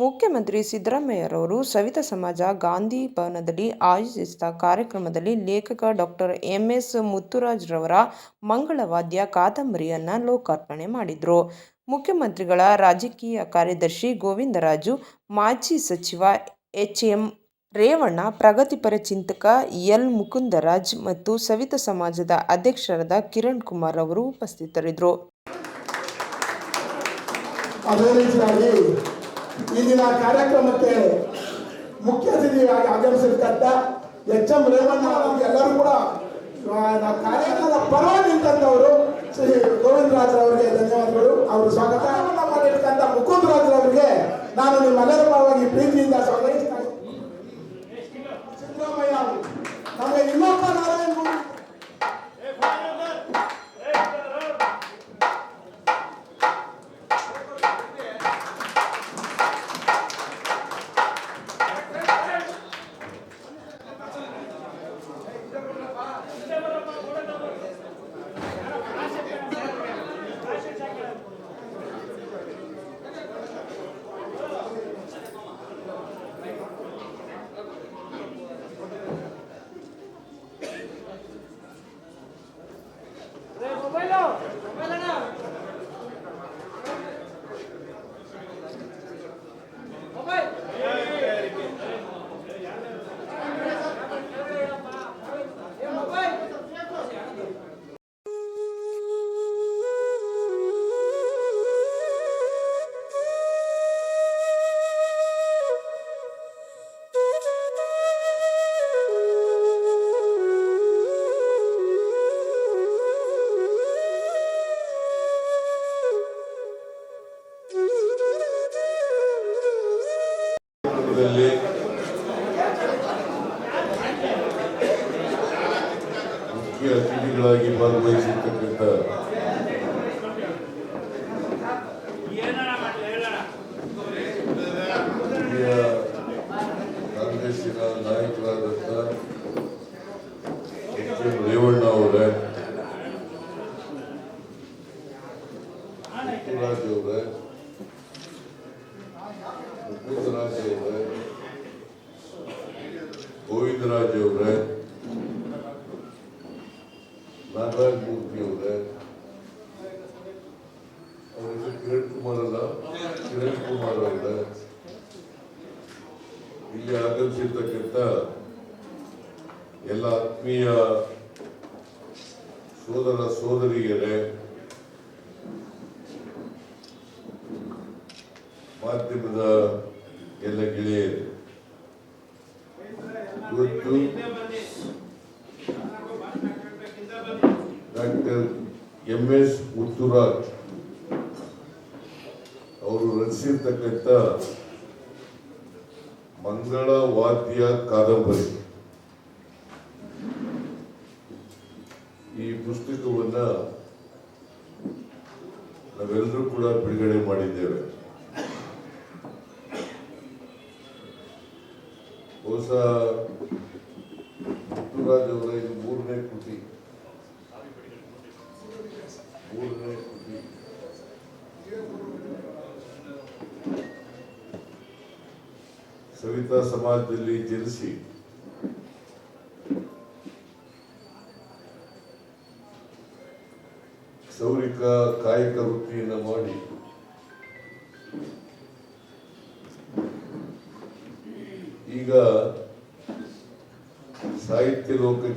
ಮುಖ್ಯಮಂತ್ರಿ ಸಿದ್ದರಾಮಯ್ಯರವರು ಸವಿತಾ ಸಮಾಜ ಗಾಂಧಿ ಭವನದಲ್ಲಿ ಆಯೋಜಿಸಿದ ಕಾರ್ಯಕ್ರಮದಲ್ಲಿ ಲೇಖಕ ಡಾಕ್ಟರ್ ಎಂ ಎಸ್ ಮುತ್ತುರಾಜ್ರವರ ಮಂಗಳವಾದ್ಯ ಕಾದಂಬರಿಯನ್ನು ಲೋಕಾರ್ಪಣೆ ಮಾಡಿದರು. ಮುಖ್ಯಮಂತ್ರಿಗಳ ರಾಜಕೀಯ ಕಾರ್ಯದರ್ಶಿ ಗೋವಿಂದರಾಜು, ಮಾಜಿ ಸಚಿವ ಎಚ್ ಎಂ ರೇವಣ್ಣ ಪ್ರಗತಿಪರ ಚಿಂತಕ ಎಲ್ ಮುಕುಂದರಾಜ್ ಮತ್ತು ಸವಿತಾ ಸಮಾಜದ ಅಧ್ಯಕ್ಷರಾದ ಕಿರಣ್ ಕುಮಾರ್ ಅವರು ಉಪಸ್ಥಿತರಿದ್ದರು. ಈ ದಿನ ಕಾರ್ಯಕ್ರಮಕ್ಕೆ ಮುಖ್ಯ ಅತಿಥಿಯಾಗಿ ಆಗಮಿಸಿರ್ತಕ್ಕಂಥ ಎಚ್ ಎಂ ರೇವಣ್ಣ ಅವರಿಗೆ ಎಲ್ಲರೂ ಕೂಡ ಕಾರ್ಯಕ್ರಮದ ಪರವಾಗಿ ನಿಂತವರು ಶ್ರೀ ಗೋವಿಂದರಾಜ್ ಅವರಿಗೆ ಧನ್ಯವಾದಗಳು. ಅವರು ಸ್ವಾಗತವನ್ನು ಮಾಡಿರ್ತಕ್ಕಂಥ ಮುಕುಂದರಾಜ್ ಅವರಿಗೆ ನಾನು ನಿಮ್ಮೆಲ್ಲರ ಪರವಾಗಿ навіть влада ಡಾಕ್ಟರ್ ಎಂ ಎಸ್ ಮುತ್ತುರಾಜ್ ಅವರು ರಚಿಸಿರ್ತಕ್ಕಂಥ ಮಂಗಳ ವಾದ್ಯ ಕಾದಂಬರಿ. ಈ ಪುಸ್ತಕವನ್ನ ನಾವೆಲ್ಲರೂ ಕೂಡ ಬಿಡುಗಡೆ ಮಾಡಿದ್ದೇವೆ. ಬಹುಶಃ ಕ್ಷೌರಿಕ ಕಾಯಕ ವೃತ್ತಿಯನ್ನು ಮಾಡಿ. ಈಗ ಸಾಹಿತ್ಯ ಲೋಕಕ್ಕೆ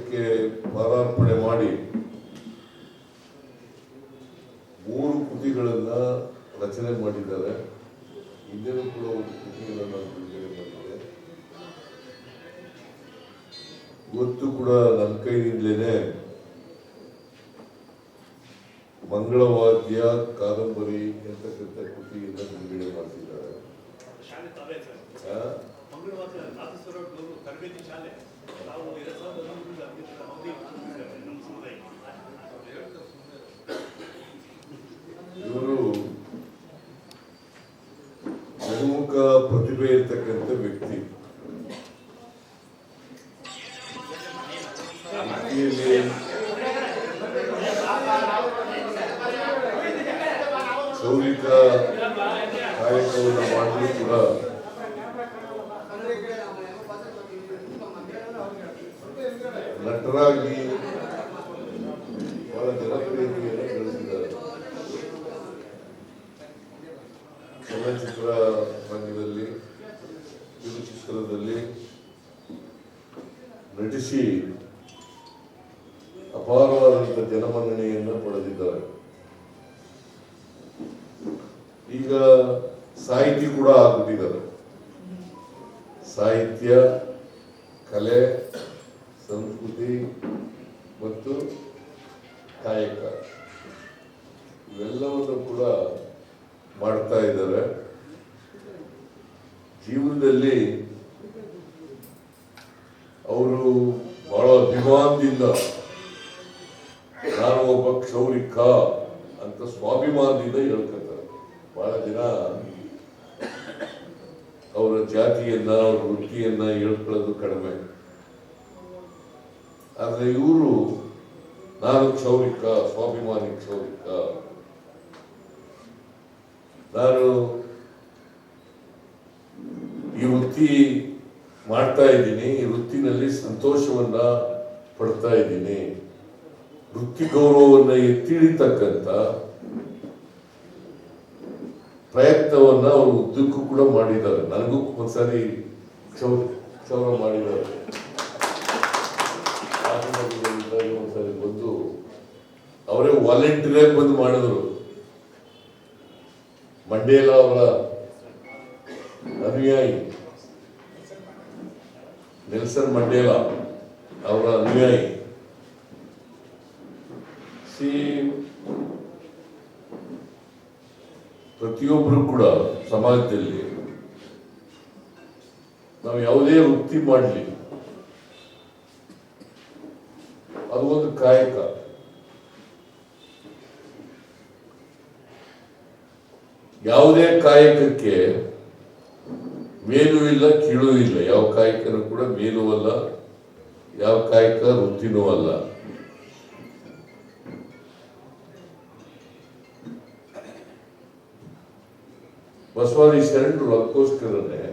ಈಗ ಸಾಹಿತಿ ಕೂಡ ಆಗ್ಬಿಟ್ಟಿದ್ದಾರೆ ಸಾಹಿತ್ಯ, ಕಲೆ, ಸಂಸ್ಕೃತಿ ಮತ್ತು ಕಾಯಕ ಇವೆಲ್ಲವನ್ನು ಕೂಡ ಮಾಡ್ತಾ ಇದ್ದಾರೆ. ಜೀವನದಲ್ಲಿ ಅವರು ಬಹಳ ಅಭಿಮಾನದಿಂದ ನಾನು ಒಬ್ಬ ಕ್ಷೌರಿಕ ಅಂತ ಸ್ವಾಭಿಮಾನದಿಂದ ಹೇಳ್ಕೊತಾರೆ ಬಹಳ ಜನ ಅವರ ಜಾತಿಯನ್ನ, ಅವರ ವೃತ್ತಿಯನ್ನ ಹೇಳ್ಕೊಳ್ಳೋದು ಕಡಿಮೆ. ಆದ್ರೆ ಇವರು ನಾನು ಕ್ಷೌರಿಕ, ಸ್ವಾಭಿಮಾನಿ ಕ್ಷೌರಿಕ. ನಾನು ಈ ವೃತ್ತಿ ಮಾಡ್ತಾ ಇದ್ದೀನಿ, ಈ ವೃತ್ತಿನಲ್ಲಿ ಸಂತೋಷವನ್ನ ಪಡ್ತಾ ಇದ್ದೀನಿ. ವೃತ್ತಿ ಗೌರವವನ್ನ ಎತ್ತಿ ಹಿಡಿತಕ್ಕಂಥ ಪ್ರಯತ್ನವನ್ನ ಅವರು ಉದ್ದಕ್ಕೂ ಕೂಡ ಮಾಡಿದ್ದಾರೆ. ನನಗೂ ಒಂದ್ಸರಿ ಕ್ಷೌರ ಮಾಡಿದ್ದಾರೆ. ಒಂದ್ಸರಿ ಬಂದು ಅವರೇ ವಾಲಂಟಿಯರ್ ಬಂದು ಮಾಡಿದ್ರು. ಮಂಡೇಲ ಅವರ ಅನುಯಾಯಿ ನೆಲ್ಸನ್ ಮಂಡೇಲ ಅವರ ಅನುಯಾಯಿ. ಸಿ ಪ್ರತಿಯೊಬ್ಬರು ಕೂಡ ಸಮಾಜದಲ್ಲಿ ನಾವು ಯಾವುದೇ ವೃತ್ತಿ ಮಾಡಲಿ, ಅದು ಒಂದು ಕಾಯಕ. ಯಾವುದೇ ಕಾಯಕಕ್ಕೆ ಮೇಲೂ ಇಲ್ಲ, ಕೀಳೂ ಇಲ್ಲ. ಯಾವ ಕಾಯಕನೂ ಕೂಡ ಮೇಲೂ ಅಲ್ಲ, ಯಾವ ಕಾಯಕ ವೃತ್ತಿನೂ ಅಲ್ಲ. ಬಸವಾದಿ ಶರಣರು ಅದಕ್ಕೋಸ್ಕರನೇ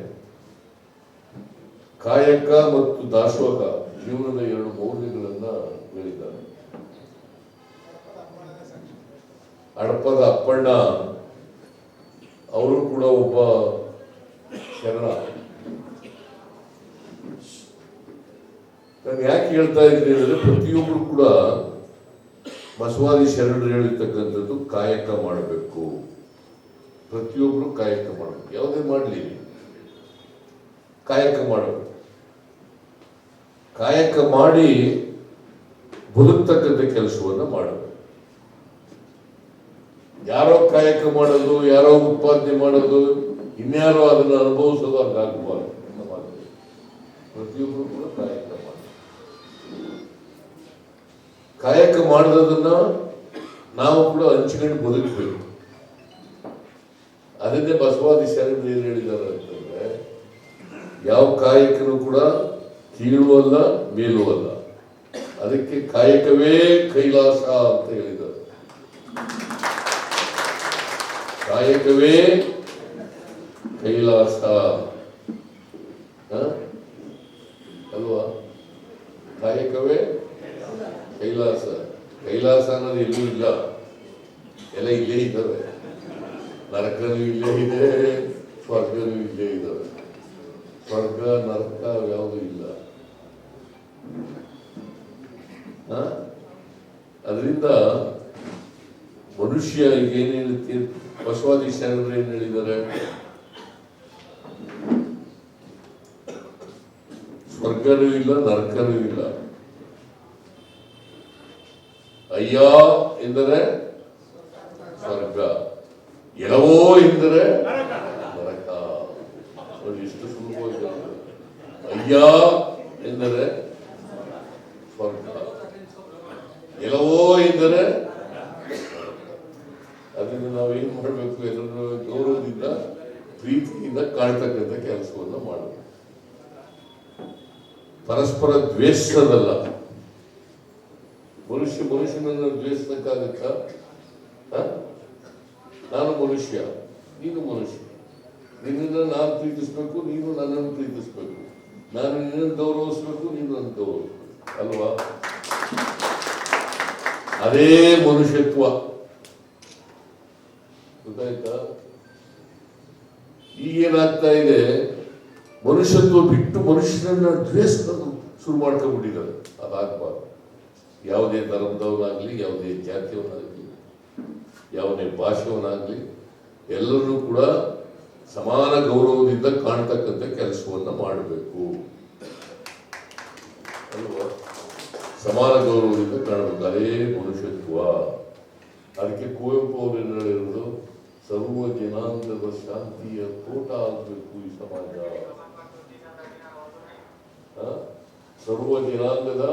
ಕಾಯಕ ಮತ್ತು ದಾಸೋಹ ಜೀವನದ ಎರಡು ಮೌಲ್ಯಗಳನ್ನ ಹೇಳಿದ್ದಾರೆ. ಅಡಪದ ಅಪ್ಪಣ್ಣ, ಅವರು ಕೂಡ ಒಬ್ಬ ಶರಣ. ನಾನು ಯಾಕೆ ಹೇಳ್ತಾ ಇದ್ದೀನಿ ಹೇಳಿದ್ರೆ ಪ್ರತಿಯೊಬ್ಬರು ಕೂಡ ಬಸವಾದಿ ಶರಣರು ಹೇಳಿರ್ತಕ್ಕಂಥದ್ದು ಕಾಯಕ ಮಾಡಬೇಕು. ಪ್ರತಿಯೊಬ್ಬರು ಕಾಯಕ ಮಾಡಬೇಕು ಯಾವುದೇ ಮಾಡಲಿ. ಕಾಯಕ ಮಾಡಬೇಕು ಕಾಯಕ ಮಾಡಿ ಬದುಕ್ತಕ್ಕಂಥ ಕೆಲಸವನ್ನ ಮಾಡಬೇಕು ಯಾರೋ ಕಾಯಕ ಮಾಡೋದು, ಯಾರೋ ಉತ್ಪಾದನೆ ಮಾಡೋದು, ಇನ್ಯಾರೋ ಅದನ್ನು ಅನುಭವಿಸೋದು ಹಂಗಾಗಬಾರ್ದು ಪ್ರತಿಯೊಬ್ಬರು ಕೂಡ ಕಾಯಕ ಮಾಡಿ. ಕಾಯಕ ಮಾಡೋದನ್ನ ನಾವು ಕೂಡ ಹಂಚಿಕೊಂಡು ಬದುಕಬೇಕು. ಅದನ್ನೇ ಬಸವಾದಿ ಶರಣರು ಏನು ಹೇಳಿದ್ದಾರೆ ಅಂತಂದ್ರೆ, ಯಾವ ಕಾಯಕನು ಕೂಡ ಕೀಳು ಅಲ್ಲ, ಮೇಲೂ ಅಲ್ಲ. ಅದಕ್ಕೆ ಕಾಯಕವೇ ಕೈಲಾಸ ಅಂತ ಹೇಳಿದ್ದಾರೆ. ಕಾಯಕವೇ ಕೈಲಾಸ? ಅಲ್ವಾ? ಕಾಯಕವೇ ಕೈಲಾಸ. ಕೈಲಾಸ ಅನ್ನೋದು ಎಲ್ಲೂ ಇಲ್ಲ ಎಲ್ಲ ಇಲ್ಲೇ ಇದ್ದಾವೆ ನರಕನೂ ಇಲ್ಲೇ ಇದೆ ಸ್ವರ್ಗನೂ ಇಲ್ಲೇ ಇದ್ದಾವೆ ಸ್ವರ್ಗ, ನರ್ಕ, ಯಾವುದು ಇಲ್ಲ? ಅದರಿಂದ ಮನುಷ್ಯ ಏನ್ ಹೇಳುತ್ತೆ? ಬಸವಾದಿ ಶರಣರು ಏನ್ ಹೇಳಿದ್ದಾರೆ? ಸ್ವರ್ಗನೂ ಇಲ್ಲ, ನರಕನೂ ಇಲ್ಲ. ಅಯ್ಯ ಎಂದರೆ ಎಲವೋ ಎಂದರೆ ನರಕ ಎಷ್ಟು ಸುಲಭವಾಗಿ. ಅಯ್ಯ ಎಂದರೆ ಸ್ವರ್ಗ. ಎಲವೋ ಎಂದರೆ ಅದನ್ನು ನಾವೇನ್ ಮಾಡಬೇಕು? ಎಲ್ಲರೂ ಗೌರವದಿಂದ ಪ್ರೀತಿಯಿಂದ ಕಾಣ್ತಕ್ಕಂಥ ಕೆಲಸವನ್ನು ಮಾಡಬೇಕು. ಪರಸ್ಪರ ದ್ವೇಷದಲ್ಲ ಮನುಷ್ಯ ಮನುಷ್ಯನನ್ನು ದ್ವೇಷಕ್ಕಾಗತ್ತ ನಾನು ಮನುಷ್ಯ ನೀನು ಮನುಷ್ಯ ನಿನ್ನನ್ನು ನಾನು ಪ್ರೀತಿಸ್ಬೇಕು ನೀನು ನನ್ನನ್ನು ಪ್ರೀತಿಸ್ಬೇಕು ನಾನು ನಿನ್ನನ್ನು ಗೌರವಿಸ್ಬೇಕು ನೀನು ನನ್ನ ಗೌರವಿಸ್ಬೇಕು. ಅಲ್ವಾ? ಅದೇ ಮನುಷ್ಯತ್ವ. ಗೊತ್ತಾಯ್ತಾ? ಈಗೇನಾಗ್ತಾ ಇದೆ? ಮನುಷ್ಯತ್ವ ಬಿಟ್ಟು ಮನುಷ್ಯನನ್ನ ದ್ವೇಷಿಸೋದು ಶುರು ಮಾಡ್ಕೊಂಡ್ಬಿಟ್ಟಿದ್ದಾರೆ. ಅದಾಗಬಾರ್ದು. ಯಾವುದೇ ಧರ್ಮದವನಾಗ್ಲಿ, ಯಾವುದೇ ಜಾತಿಯವನಾಗಲಿ, ಯಾವುದೇ ಭಾಷೆಯವನಾಗ್ಲಿ ಎಲ್ಲರೂ ಕೂಡ ಸಮಾನ ಗೌರವದಿಂದ ಕಾಣ್ತಕ್ಕಂಥ ಕೆಲಸವನ್ನು ಮಾಡಬೇಕು. ಅಲ್ವಾ? ಸಮಾನ ಗೌರವದಿಂದ ಕಾಣಬೇಕು. ಅದೇ ಮನುಷ್ಯತ್ವ. ಅದಕ್ಕೆ ಕುವೆಂಪು ಅವರು ಏನು ಹೇಳಿರೋದು? ಸರ್ವ ಜನಾಂಗದ ಶಾಂತಿಯ ತೋಟ ಆಗಬೇಕು ಈ ಸಮಾಜ? ಸರ್ವ ಜನಾಂಗದ?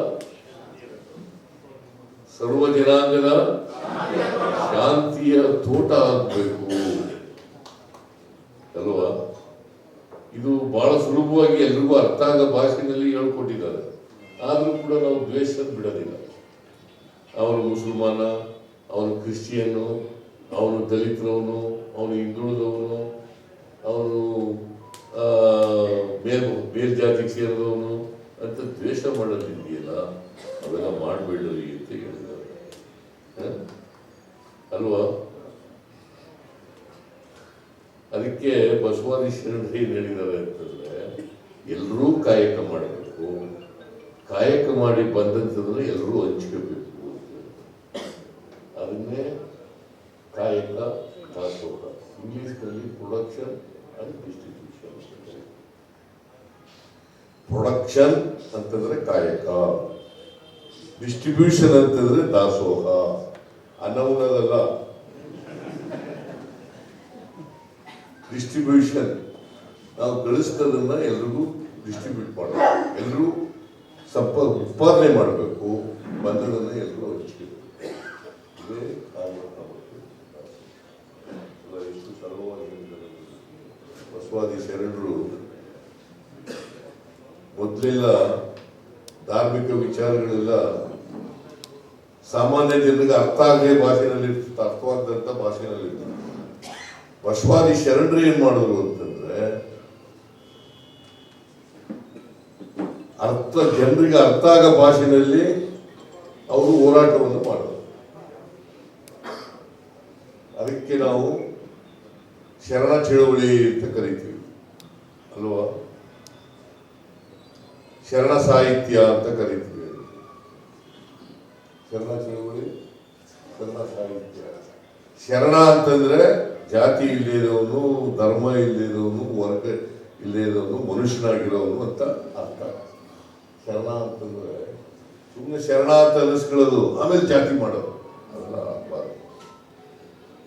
ಸರ್ವ ಜನಾಂಗದ? ಶಾಂತಿಯ ತೋಟ ಆಗಬೇಕು ಅಲ್ವಾ ಇದು ಬಹಳ ಸುಲಭವಾಗಿ ಎಲ್ರಿಗೂ ಅರ್ಥ ಆಗೋ ಭಾಷೆಯಲ್ಲಿ ಹೇಳ್ಕೊಟ್ಟಿದ್ದಾರೆ. ಆದರೂ ಕೂಡ ನಾವು ದ್ವೇಷ ಬಿಡೋದಿಲ್ಲ. ಅವನು ಮುಸಲ್ಮಾನ, ಅವನು ಕ್ರಿಶ್ಚಿಯನ್ನು ಅವನು ದಲಿತರವನು, ಅವನು ಹಿಂದುಳಿದವನು, ಅವನು ಬೇರೆ ಬೇರೆ ಜಾತಿಗೆ ಸೇರಿದವನು ಅಂತ ದ್ವೇಷ ಮಾಡೋದಿದೆಯಲ್ಲ? ಅವೆಲ್ಲ ಮಾಡಬೇಡ್ರಿ ಅಂತ ಹೇಳಿದ್ದಾರೆ? ಅಲ್ವಾ? ಅದಕ್ಕೆ ಬಸವಾದಿ ಶರಣರು ಏನು ಹೇಳಿದ್ದಾರೆ ಅಂತಂದ್ರೆ ಎಲ್ಲರೂ ಕಾಯಕ ಮಾಡಬೇಕು. ಕಾಯಕ ಮಾಡಿ ಬಂದಂಥದ್ರೆ ಎಲ್ಲರೂ ಹಂಚ್ಕೋಬೇಕು. ಅದನ್ನೇ ಕಾಯಕ ದಾಸೋಹ ಇಂಗ್ಲೀಷ್ನಲ್ಲಿ ಪ್ರೊಡಕ್ಷನ್ ಅಂಡ್ ಡಿಸ್ಟ್ರಿಬ್ಯೂಷನ್ ಪ್ರೊಡಕ್ಷನ್ ಅಂತಂದ್ರೆ ಕಾಯಕ. ಡಿಸ್ಟ್ರಿಬ್ಯೂಷನ್ ಅಂತಂದ್ರೆ ದಾಸೋಹ. ಅನ್ನವನ್ನದಲ್ಲ ಡಿಸ್ಟ್ರಿಬ್ಯೂಷನ್ ನಾವು ಗಳಿಸ್ತದನ್ನ ಎಲ್ರಿಗೂ ಡಿಸ್ಟ್ರಿಬ್ಯೂಟ್ ಮಾಡಬೇಕು ಎಲ್ಲರೂ ಸಂಪ, ಉತ್ಪಾದನೆ ಮಾಡಬೇಕು. ಬಂದದನ್ನ ಎಲ್ಲರೂ ಮತ್ತು ಎಷ್ಟು ಬಸವಾದಿ ಶರಣರು, ಮೊದಲೆಲ್ಲ ಧಾರ್ಮಿಕ ವಿಚಾರಗಳೆಲ್ಲ ಸಾಮಾನ್ಯ ಜನರಿಗೆ ಅರ್ಥ ಆಗದೆ ಭಾಷೆನಲ್ಲಿ ಅರ್ಥವಾಗದಂತ ಭಾಷೆನಲ್ಲಿ ಬಸವಾದಿ ಶರಣರು ಏನ್ ಮಾಡಿದ್ರು ಅಂತಂದ್ರೆ ಅರ್ಥ, ಜನರಿಗೆ ಅರ್ಥ ಆಗೋ ಭಾಷೆಯಲ್ಲಿ ಅವರು ಹೋರಾಟವನ್ನು ಮಾಡೋದು ಅದಕ್ಕೆ ನಾವು ಶರಣ ಚಳುವಳಿ ಅಂತ ಕರಿತೀವಿ. ಅಲ್ವಾ? ಶರಣ ಸಾಹಿತ್ಯ ಅಂತ ಕರಿತೀವಿ ಶರಣ ಚಳುವಳಿ, ಶರಣ ಸಾಹಿತ್ಯ. ಶರಣ ಅಂತಂದ್ರೆ ಜಾತಿ ಇಲ್ಲದವನು ಧರ್ಮ ಇಲ್ಲದವನು ವರ್ಗ ಇಲ್ಲದವನು ಮನುಷ್ಯನಾಗಿರೋನು ಅಂತ ಅರ್ಥ ಶರಣ ಅಂತಂದ್ರೆ ಸುಮ್ಮನೆ ಶರಣಾರ್ಥ ಅನಿಸ್ಕೊಳ್ಳೋದು ಆಮೇಲೆ ಜಾತಿ ಮಾಡೋದು. ಅದನ್ನ ಆಗ್ಬಾರ್ದು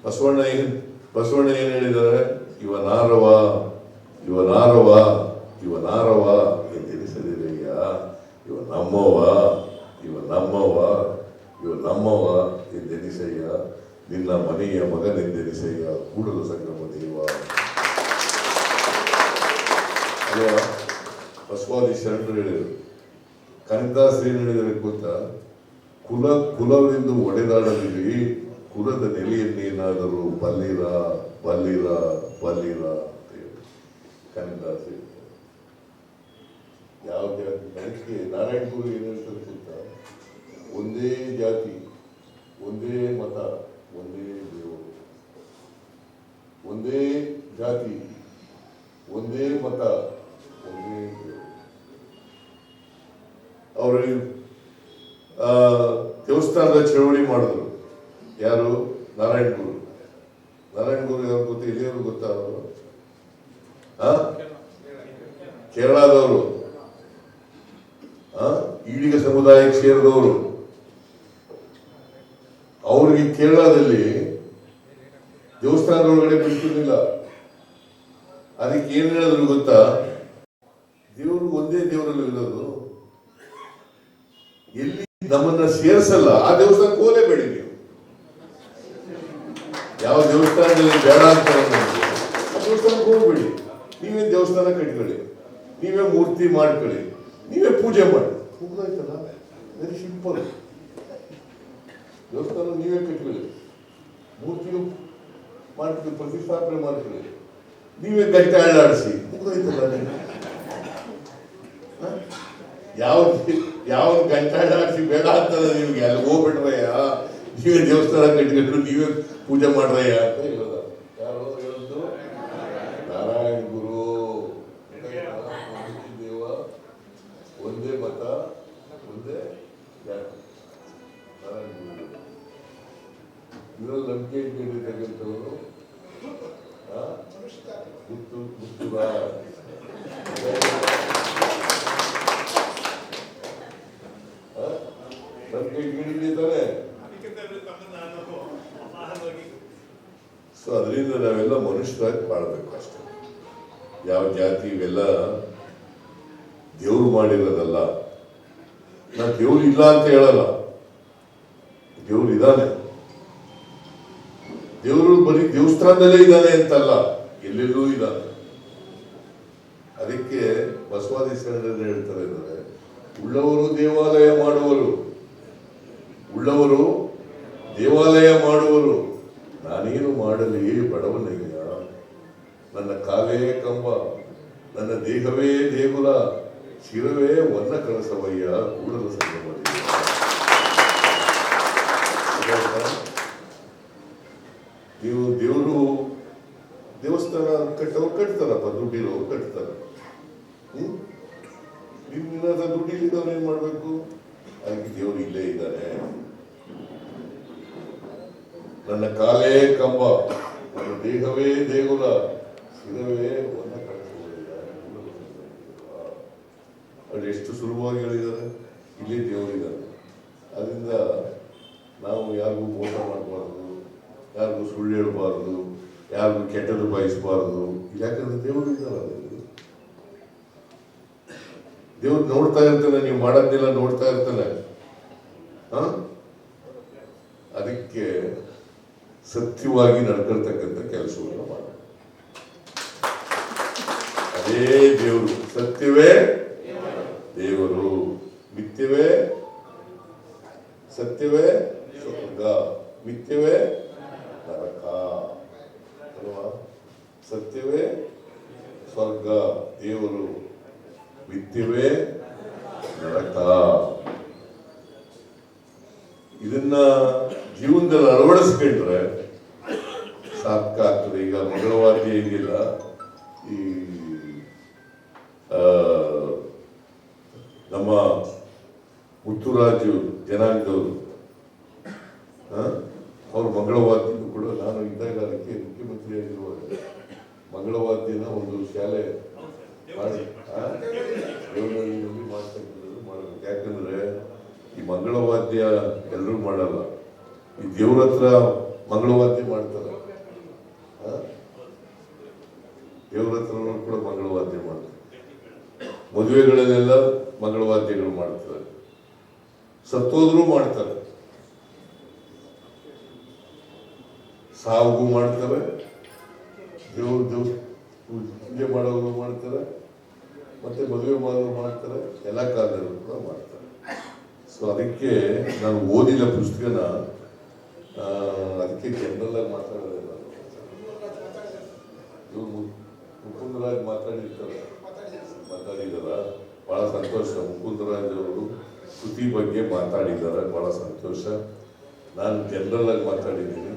ಬಸವಣ್ಣ ಏನ್ ಬಸವಣ್ಣ ಏನ್ ಹೇಳಿದ್ದಾರೆ? ಇವನಾರವ ಇವನಾರವ ಇವನಾರವ ನಾರವ, ಇವ ನಮ್ಮವ ಇವ ನಮ್ಮವ ಇವ ನಮ್ಮವ ಎಂದೆನಿಸಯ್ಯ ನಿನ್ನ ಮನೆಯ ಮಗನೆಂದೆನಿಸಯ್ಯ ಕೂಡಲ ಸಂಗಮ ದೇವ. ಬಸವಾದಿ ಶರಣರು ಹೇಳಿದರು. ಕನಕದಾಸ ಏನು ಹೇಳಿದರೆ ಗೊತ್ತಾ? ಕುಲ, ಕುಲವೆಂದು ಒಡೆದಾಡಲಿ ಕುಲದ ನೆಲೆಯನ್ನೇನಾದರೂ ಬಲ್ಲಿರ ಬಲ್ಲಿರ ಬಲ್ಲಿರ ಅಂತ ಹೇಳಿ ಕನಕದಾಸ ಯಾವ ಜಾತಿ? ನನಗೆ ನಾರಾಯಣ ಗುರು ಏನು ಹೇಳ್ತಾರೆ ಕೂತ ಒಂದೇ ಜಾತಿ, ಒಂದೇ ಮತ, ಒಂದೇ ದೇವರು. ಒಂದೇ ಜಾತಿ, ಒಂದೇ ಮತ ಒಂದೇ ದೇವರು ಅವರು ಆ, ದೇವಸ್ಥಾನದ ಚಳವಳಿ ಮಾಡಿದ್ರು ಯಾರು ನಾರಾಯಣ ಗುರು ನಾರಾಯಣ ಗುರು ಯಾರು ಗೊತ್ತ ಎಲ್ಲಿಯವರು ಗೊತ್ತಾ ಅವರು ಆ? ಕೇರಳದವರು ಆ? ಈಡಿಗ ಸಮುದಾಯಕ್ಕೆ ಸೇರಿದವರು ಅವ್ರಿಗೆ ಕೇರಳದಲ್ಲಿ ದೇವಸ್ಥಾನದೊಳಗಡೆ ಬಿಡ್ತಿರ್ಲಿಲ್ಲ ಅದಕ್ಕೆ ಏನ್ ಹೇಳಿದ್ರು ಗೊತ್ತಾ ದೇವರು ಒಂದೇ ದೇವರಲ್ಲಿ ಇರೋದು ಎಲ್ಲಿ ನಮ್ಮನ್ನ ಸೇರಿಸಲ್ಲ ಆ ದೇವಸ್ಥಾನಕ್ಕೆ ಹೋಗಲೇಬೇಡಿ ನೀವು ಯಾವ ದೇವಸ್ಥಾನದಲ್ಲಿ ಬೇಡ ಅಂತ ಅನ್ನೋದು, ಆ ದೇವಸ್ಥಾನಕ್ಕೆ ಹೋಗ್ಬೇಡಿ. ನೀವೇ ದೇವಸ್ಥಾನ ಕಟ್ಕೊಳ್ಳಿ. ನೀವೇ ಮೂರ್ತಿ ಮಾಡ್ಕೊಳ್ಳಿ. ನೀವೇ ಪೂಜೆ ಮಾಡಿ. ಮುಗ್ದಾಯ್ತಲ್ಲ? ವೆರಿ ಸಿಂಪಲ್ ದೇವಸ್ಥಾನ ನೀವೇ ಕಟ್ಕೊಳ್ಳಿ. ಮೂರ್ತಿಯು ಮಾಡ್ಕೊಳ್ಳಿ ಪ್ರತಿಷ್ಠಾಪನೆ ಮಾಡ್ಕೊಳ್ಳಿ. ನೀವೇ ಗಂಟೆ ಅಳ್ಳಾಡಿಸಿ. ಮುಗ್ದೋಯ್ತಲ್ಲ ನೀವು ಹ? ಯಾವ ಯಾವ ಗಂಟೆ ಅಳ್ಳಾಡಿಸಿ ಬೇಡ ಅಂತಲ್ಲ ನಿಮ್ಗೆ? ಅಲ್ಲಿ ಹೋಗ್ಬಿಟ್ರಯ್ಯ ನೀವೇ ದೇವಸ್ಥಾನ ಕಟ್ಕೊಂಡು ನೀವೇ ಪೂಜೆ ಮಾಡ್ರಯ್ಯ ಅಂತ ಹೇಳೋದು ಯಾರು ಹೇಳಿದ್ರು? ನಾರಾಯಣ ಗುರು. ದೇವ ಒಂದೇ ಮತ ಒಂದೇ. ನಾರಾಯಣ ಗುರು. ಇದರಲ್ಲಿ ನಂಬಿಕೆ ಇಟ್ಕೊಂಡಿರ್ತಕ್ಕಂಥವ್ರು ಆ? ಮುತ್ತು ಮುತ್ತುರ ಆ? ನಂಬಿಕೆ ಇಟ್ಕೊಂಡಿದ್ದಾನೆ ಅದಕ್ಕೆ ತಮ್ಮನ್ನು ನಾನು ಅಪಾರವಾಗಿ ಸೊ ಅದರಿಂದ ನಾವೆಲ್ಲ ಮನುಷ್ಯರಾಗಿ ಬಾಳ್ಬೇಕು ಅಷ್ಟೇ. ಯಾವ ಜಾತಿ, ಇವೆಲ್ಲ ದೇವ್ರು ಮಾಡಿರೋದಲ್ಲ. ನಾ ದೇವ್ರು ಇಲ್ಲ ಅಂತ ಹೇಳಲ್ಲ. ದೇವ್ರು ಇದ್ದಾನೆ. ದೇವ್ರು ಬರೀ ದೇವಸ್ಥಾನದಲ್ಲೇ ಇದ್ದಾನೆ ಅಂತಲ್ಲ. ಎಲ್ಲೆಲ್ಲೂ ಇದ್ದಾನೆ ಅದಕ್ಕೆ ಬಸವಾದಿ ಹೇಳ್ತಾರೆ ಅಂದರೆ, ಉಳ್ಳವರು ದೇವಾಲಯ ಮಾಡುವರು. ಉಳ್ಳವರು ದೇವಾಲಯ ಮಾಡುವರು. ಮಾಡಲಿ ಬಡವನಿಗೆ ನನ್ನ ಕಾಲೇ ಕಂಬ ನನ್ನ ದೇಹವೇ ದೇಗುಲ ಶಿರವೇ ಒನ್ನ ಕಳಸವಯ್ಯ ಕೂಡಲ ಸಂಗಮಯ್ಯ ನೀವು ದೇವರು ದೇವಸ್ಥಾನ ಕಟ್ಟೋರು ಕಟ್ತಾರಪ್ಪ ದುಡ್ಡಿರೋರು ಕಟ್ತಾರೆ ಹ್ಮ್ ನಿನ್ನ ದುಡ್ಡು ಇಲ್ಲಿದ್ದವ್ರು ಏನ್ ಮಾಡ್ಬೇಕು ಅದಕ್ಕೆ ದೇವರು ಇಲ್ಲೇ ಇದ್ದಾನೆ ನನ್ನ ಕಾಲೇ ಕಂಬ ನನ್ನ ದೇಹವೇ ದೇಗುಲ ಶಿರವೇ ಒನ್ನ ಕಳಿಸುವುದಿಲ್ಲ ಅವ್ರು ಎಷ್ಟು ಸುಲಭವಾಗಿ ಹೇಳಿದ್ದಾರೆ ಇಲ್ಲಿ ದೇವರಿದ್ದಾರೆ ಅದರಿಂದ ನಾವು ಯಾರಿಗೂ ಮೋಸ ಮಾಡಬಾರ್ದು ಯಾರಿಗೂ ಸುಳ್ಳು ಹೇಳಬಾರ್ದು ಯಾರಿಗೂ ಕೆಟ್ಟದ್ದು ಬಯಸಬಾರದು ಯಾಕಂದ್ರೆ ದೇವರು ಇದ್ದಾರೆ. ದೇವ್ರು. ನೋಡ್ತಾ ಇರ್ತಾನೆ, ನೀವು ಮಾಡೋದಿಲ್ಲ ನೋಡ್ತಾ ಇರ್ತಾನೆ? ಅದಕ್ಕೆ ಸತ್ಯವಾಗಿ ನಡ್ಕೊಳ್ತಕ್ಕಂಥ ಕೆಲಸವನ್ನು ಮಾಡ. ಅದೇ ದೇವರು. ಸತ್ಯವೇ ದೇವರು. ಮಿಥ್ಯವೇ ಸತ್ಯವೇ ಸ್ವರ್ಗ. ಮಿಥ್ಯವೇ ನರಕ ಅಲ್ವಾ ಸತ್ಯವೇ ಸ್ವರ್ಗ ದೇವರು ನರಕ ಇದನ್ನ ಜೀವನದಲ್ಲಿ ಅಳವಡಿಸ್ಕೊಂಡ್ರೆ ಸಾಕಾಗ್ತದೆ. ಈಗ ಮಂಗಳವಾದ್ಯ ಏನಿಲ್ಲ, ಈ ನಮ್ಮ ಮುತ್ತುರಾಜು ಜನಾಂಗದವರು ಅವ್ರು ಮಂಗಳವಾದ್ಯೂ ಕೂಡ ನಾನು ಇದ್ದಾಗ ಅದಕ್ಕೆ ಮುಖ್ಯಮಂತ್ರಿ ಆಗಿರುವಾಗ ಮಂಗಳವಾದ್ಯನ ಒಂದು ಶಾಲೆ ಯಾಕಂದ್ರೆ ಈ ಮಂಗಳವಾದ್ಯ ಎಲ್ಲರೂ ಮಾಡಲ್ಲ ಈ ದೇವ್ರ ಹತ್ರ ಮಂಗಳವಾದ್ಯ ಮಾಡ್ತಾರೆ? ದೇವ್ರ ಹತ್ರ ಕೂಡ ಮಂಗಳವಾದ್ಯ ಮಾಡ್ತಾರೆ ಮದುವೆಗಳಲ್ಲೆಲ್ಲ ಮಂಗಳವಾದ್ಯಗಳು ಮಾಡ್ತಾರೆ ಸತ್ತೋದ್ರು ಮಾಡ್ತಾರೆ ಸಾವಿಗೂ ಮಾಡ್ತಾರೆ ದೇವ್ರ ದೇವ್ ಪೂಜೆ ಮಾಡೋರು ಮಾಡ್ತಾರೆ, ಮತ್ತೆ ಮದುವೆ ಮಾಡೋರು ಮಾಡ್ತಾರೆ, ಎಲ್ಲ ಕಾಲದಲ್ಲೂ ಕೂಡ ಮಾಡ್ತಾರೆ. ಸೊ ಅದಕ್ಕೆ ನಾನು ಓದಿಲ್ಲ ಪುಸ್ತಕನ ಅದಕ್ಕೆ ಜನರಲ್ ಆಗಿ ಮಾತಾಡೋದಿಲ್ಲ ನಾನು ಮುಕುಂದರಾಜ್ ಮಾತಾಡಿರ್ತಾರೆ. ಮಾತಾಡಿದಾರ. ಬಹಳ ಸಂತೋಷ. ಮುಕುಂದರಾಜ್ ಅವರು ಕೃತಿ ಬಗ್ಗೆ ಮಾತಾಡಿದ್ದಾರೆ. ಬಹಳ ಸಂತೋಷ. ನಾನು ಜನರಲ್ ಆಗಿ ಮಾತಾಡಿದ್ದೀನಿ.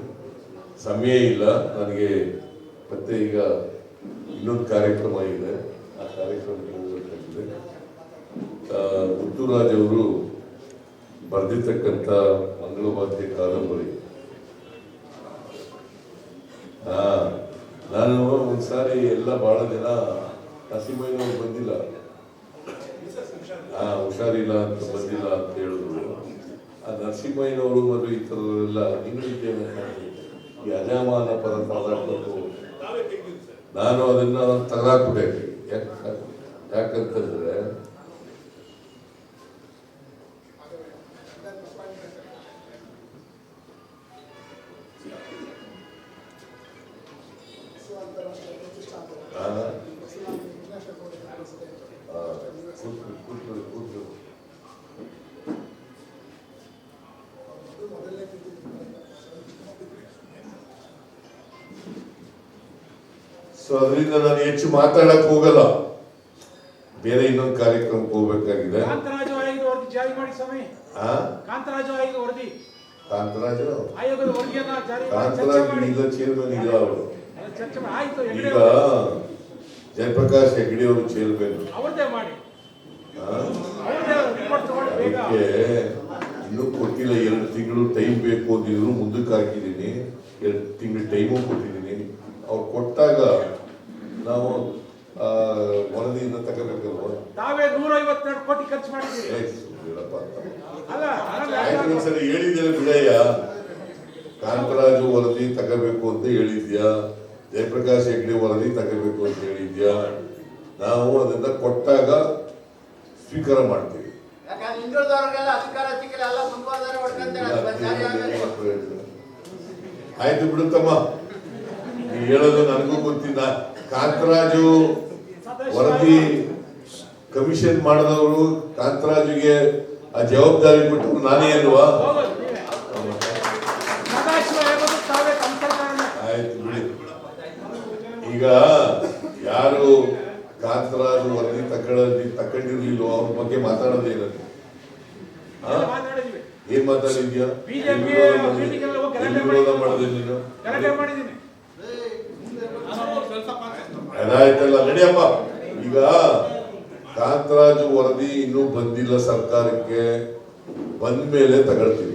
ಸಮಯ ಇಲ್ಲ. ನನಗೆ ಮತ್ತೆ ಈಗ ಇನ್ನೊಂದು ಕಾರ್ಯಕ್ರಮ ಇದೆ. ಆ ಕಾರ್ಯಕ್ರಮಕ್ಕೆ ಹೋಗಬೇಕಾಗಿದೆ ಅವರು ಬರೆದಿರ್ತಕ್ಕಂಥ ಮಂಗಳವಾದ್ಯ ಕಾದಂಬರಿ. ನಾನು ಒಂದ್ಸಾರಿ ಎಲ್ಲ ಬಹಳ ಜನ ಹಸಿಮೈನವ್ರು ಬಂದಿಲ್ಲ. ಹಾ ಹುಷಾರಿಲ್ಲ ಅಂತ ಬಂದಿಲ್ಲ ಅಂತ ಹೇಳಿದ್ರು. ಆ ನರಸಿಂಹಯ್ಯನವರು ಮತ್ತು ಈ ಥರದವರೆಲ್ಲ ಇಂಗ್ಲಿಷ್ ಈ ಅಜಾಮಾನ ಪದ ಸರ್ ನಾನು ಅದನ್ನ ತೆಗೆದಾಕ್ಬಿಟ್ಟೆ ಯಾಕೆ ಯಾಕಂತಂದ್ರೆ ಮಾತಾಡಕ್ ಹೋಗಲ್ಲ. ಬೇರೆ ಇನ್ನೊಂದು ಕಾರ್ಯಕ್ರಮಕ್ಕೆ ಹೋಗ್ಬೇಕಾಗಿದೆ. ಕಾಂತರಾಜು ಕಾಂತರಾಜು ಈಗ ಚೇರ್ಮನ್ ಇಲ್ಲ ಅವರು. ಈಗ ಜಯಪ್ರಕಾಶ್ ಹೆಗಡೆ ಅವರು ಚೇರ್ಮನ್. ಅದಕ್ಕೆ ಇನ್ನೂ ಕೊಟ್ಟಿಲ್ಲ ಎರಡು ತಿಂಗಳು ಟೈಮ್ ಬೇಕು ಅಂದಿದ್ರು ಮುಂದಕ್ಕೆ ಹಾಕಿದ್ದೀನಿ. ಎರಡು ತಿಂಗಳು ಟೈಮು ಕೊಟ್ಟಿದ್ದೀನಿ. ಅವ್ರು ಕೊಟ್ಟಾಗ ನಾವು ವರದಿಯಿಂದ ತಗೋಬೇಕಲ್ವ? ತಾವೇ ನೂರ ಐವತ್ತೆರಡು ಕೋಟಿ ಖರ್ಚು ಮಾಡಿದ್ದೀವಿ ಸರಿ ಹೇಳಿದ್ಯಲ್ಲ ಬಿಡಯ್ಯ. ಕಾಂತರಾಜು ವರದಿ ತಗೋಬೇಕು ಅಂತ ಹೇಳಿದ್ಯಾ? ಜಯಪ್ರಕಾಶ್ ಹೆಗ್ಡೆ ವರದಿ ತಗೋಬೇಕು ಅಂತ ಹೇಳಿದ್ಯಾ? ನಾವು ಅದನ್ನ ಕೊಟ್ಟಾಗ ಸ್ವೀಕಾರ ಮಾಡ್ತೀವಿ. ಆಯ್ತು ಬಿಡುತ್ತಮ್ಮ. ನೀ ಹೇಳೋದು ನನಗೂ ಗೊತ್ತಿಲ್ಲ. ಕಾಂತರಾಜು ವರದಿ ಕಮಿಷನ್ ಮಾಡಿದವರು ಕಾಂತರಾಜುಗೆ ಆ ಜವಾಬ್ದಾರಿ ಕೊಟ್ಟು ನಾನೇ ಅಲ್ವಾ? ಆಯ್ತು ಈಗ ಯಾರು ಕಾಂತರಾಜು ವರದಿ ತಗೊಳ್ಳಿ ತಕೊಂಡಿರ್ಲಿಲ್ವೋ ಅವ್ರ ಬಗ್ಗೆ ಮಾತಾಡೋದೇ ಇರತ್ತೆ ಏನ್ ಮಾತಾಡಿದ್ಯಾ? ವಿರೋಧ. ಮಾಡಿದೆ ನೀನು? ಅದಾಯ್ತಲ್ಲ, ನಡಿಯಪ್ಪ. ಈಗ ಕಾಂತರಾಜು ವರದಿ ಇನ್ನೂ ಬಂದಿಲ್ಲ ಸರ್ಕಾರಕ್ಕೆ. ಬಂದ ಮೇಲೆ ತಗೊಳ್ತೀವಿ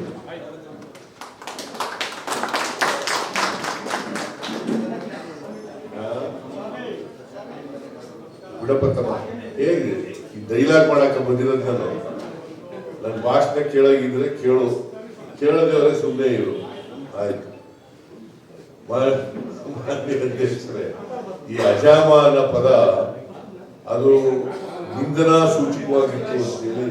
ಆ? ಬಿಡಪ್ಪ ತಮ್ಮ. ಹೇಗೆ? ಈ ಡೈಲಾಗ್ ಮಾಡಕ್ಕೆ ಬಂದಿರೋದು ನಾನು. ನನ್ನ ಭಾಷಣ ಕೇಳಾಗಿದ್ರೆ ಕೇಳು. ಕೇಳದೇವ್ರೆ ಸುಮ್ಮನೆ ಇರು. ಆಯ್ತು. ಅಧ್ಯಕ್ಷರೇ. ಈ ಅಜಾಮಾನ ಪದ ಅದು ನಿಂದನ ಸೂಚಕವಾಗಿತ್ತು ಅಂತ ಹೇಳಿ.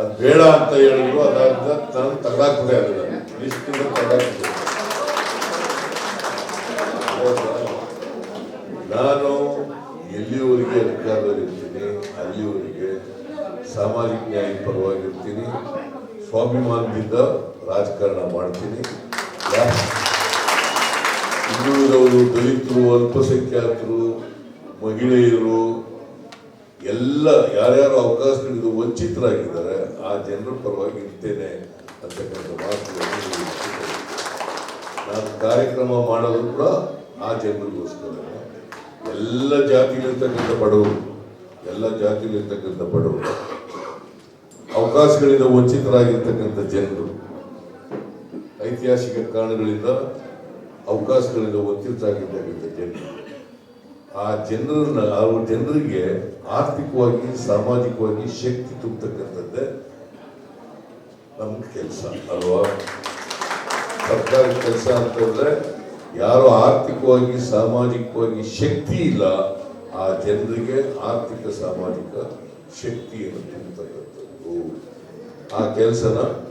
ಅದು ಬೇಡ ಅಂತ ಹೇಳಿದ್ರು ಅದಾದ ನಾನು ತಗಾಕ್ತದೆ ಅದನ್ನ ಲಿಸ್ಟಿಂದ? ನಾನು. ಎಲ್ಲಿಯವರಿಗೆ ಅಧಿಕಾರದಲ್ಲಿರ್ತೀನಿ? ಅಲ್ಲಿಯವರಿಗೆ ಸಾಮಾಜಿಕ ನ್ಯಾಯ ಪರವಾಗಿರ್ತೀನಿ. ಸ್ವಾಭಿಮಾನದಿಂದ ರಾಜಕಾರಣ ಮಾಡ್ತೀನಿ. ಹಿಂದುಳಿದವರು ದಲಿತರು, ಅಲ್ಪಸಂಖ್ಯಾತರು, ಮಹಿಳೆಯರು, ಎಲ್ಲ ಯಾರ್ಯಾರು ಅವಕಾಶಗಳಿಂದ ವಂಚಿತರಾಗಿದ್ದಾರೆ, ಆ ಜನರ ಪರವಾಗಿ ಇರ್ತೇನೆ ಅಂತಕ್ಕಂಥ ಮಾತುಗಳನ್ನು ನಾನು ಕಾರ್ಯಕ್ರಮ ಮಾಡೋದು ಕೂಡ ಆ ಜನರಿಗೋಸ್ಕರ. ಎಲ್ಲ ಜಾತಿಲಿರ್ತಕ್ಕಂಥ ಬಡವರು, ಎಲ್ಲ ಜಾತಿಲಿರ್ತಕ್ಕಂಥ ಬಡವರು, ಅವಕಾಶಗಳಿಂದ ವಂಚಿತರಾಗಿರ್ತಕ್ಕಂಥ ಜನರು, ಐತಿಹಾಸಿಕ ಕಾರಣಗಳಿಂದ ಅವಕಾಶಗಳಿಂದ ವಂಚಿತರಾಗಿರ್ತಕ್ಕಂಥ ಜನರು. ಆ ಜನರನ್ನ ಅವ್ರ ಜನರಿಗೆ ಆರ್ಥಿಕವಾಗಿ, ಸಾಮಾಜಿಕವಾಗಿ ಶಕ್ತಿ ತುಂಬತಕ್ಕಂಥದ್ದೇ ನಮ್ಮ ಕೆಲಸ, ಅಲ್ವಾ? ಸರ್ಕಾರದ ಕೆಲಸ ಅಂತಂದ್ರೆ ಯಾರು ಆರ್ಥಿಕವಾಗಿ, ಸಾಮಾಜಿಕವಾಗಿ ಶಕ್ತಿ ಇಲ್ಲ, ಆ ಜನರಿಗೆ ಆರ್ಥಿಕ, ಸಾಮಾಜಿಕ ಶಕ್ತಿಯನ್ನು ತುಂಬತಕ್ಕಂಥದ್ದು. ಆ ಕೆಲಸನ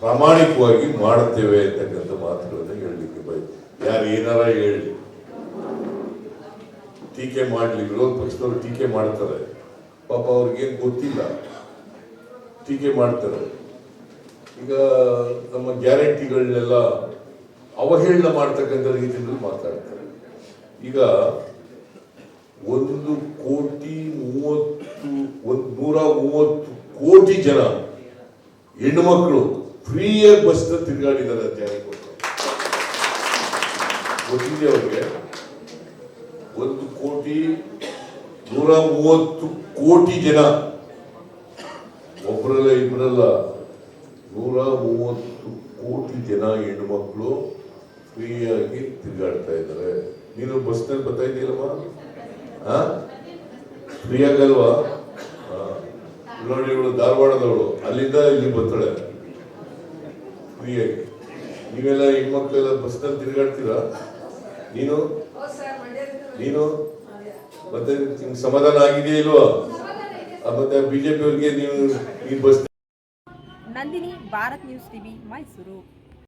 ಪ್ರಾಮಾಣಿಕವಾಗಿ ಮಾಡುತ್ತೇವೆ ಅಂತಕ್ಕಂಥ ಮಾತುಗಳನ್ನು ಹೇಳಲಿಕ್ಕೆ ಬಯ, ಯಾರು ಏನಾರ ಹೇಳಿ. ಟೀಕೆ ಮಾಡಲಿ, ವಿರೋಧ ಪಕ್ಷದವರು ಟೀಕೆ ಮಾಡ್ತಾರೆ. ಪಾಪ ಅವ್ರಿಗೇನು ಗೊತ್ತಿಲ್ಲ. ಟೀಕೆ ಮಾಡ್ತಾರೆ. ಈಗ ನಮ್ಮ ಗ್ಯಾರಂಟಿಗಳನ್ನೆಲ್ಲ ಅವಹೇಳನ ಮಾಡ್ತಕ್ಕಂಥ ರೀತಿಯಲ್ಲಿ ಮಾತಾಡ್ತಾರೆ. ಈಗ ಒಂದು ಕೋಟಿ ಮೂವತ್ತು, ಒಂದು ನೂರ ಮೂವತ್ತು ಕೋಟಿ ಜನ ಹೆಣ್ಣುಮಕ್ಕಳು ಫ್ರೀಯಾಗಿ ಬಸ್ ತಿರುಗಾಡಿದ್ದಾರೆ ಅಂತ ಹೇಳಿ ಗೊತ್ತಿದೆ ಅವ್ರಿಗೆ? ಒಂದು ಕೋಟಿ ನೂರ ಮೂವತ್ತು ಕೋಟಿ ಜನ ಒಬ್ಬರಲ್ಲ ಇಬ್ಬರಲ್ಲ ನೂರ ಮೂವತ್ತು ಕೋಟಿ ಜನ ಹೆಣ್ಣುಮಕ್ಕಳು ಫ್ರೀಯಾಗಿ ತಿರುಗಾಡ್ತಾ ಇದ್ದಾರೆ. ನೀನು ಬಸ್ನಲ್ಲಿ ಬರ್ತಾ ಇದೆಯಲ್ವಾ ಫ್ರೀಯಾಗಲ್ವಾ. ನೋಡಿ ಇವಳು ಧಾರವಾಡದವಳು. ಅಲ್ಲಿಂದ ಇಲ್ಲಿ ಬರ್ತಾಳೆ. ಫ್ರೀಯಾಗಿ ನೀವೆಲ್ಲ ಹೆಣ್ಮಕ್ಳೆಲ್ಲ ಬಸ್ನಲ್ಲಿ ತಿರುಗಾಡ್ತೀರ? ನೀನು? ನೀನು? ಮತ್ತೆ ನಿಮ್ಗೆ ಸಮಾಧಾನ ಆಗಿದೆಯಾ ಇಲ್ವಾ? ಮತ್ತೆ ಬಿಜೆಪಿ ಅವ್ರಿಗೆ ನೀವು ಈ bus Nandini, Bharat news TV, Mysuru.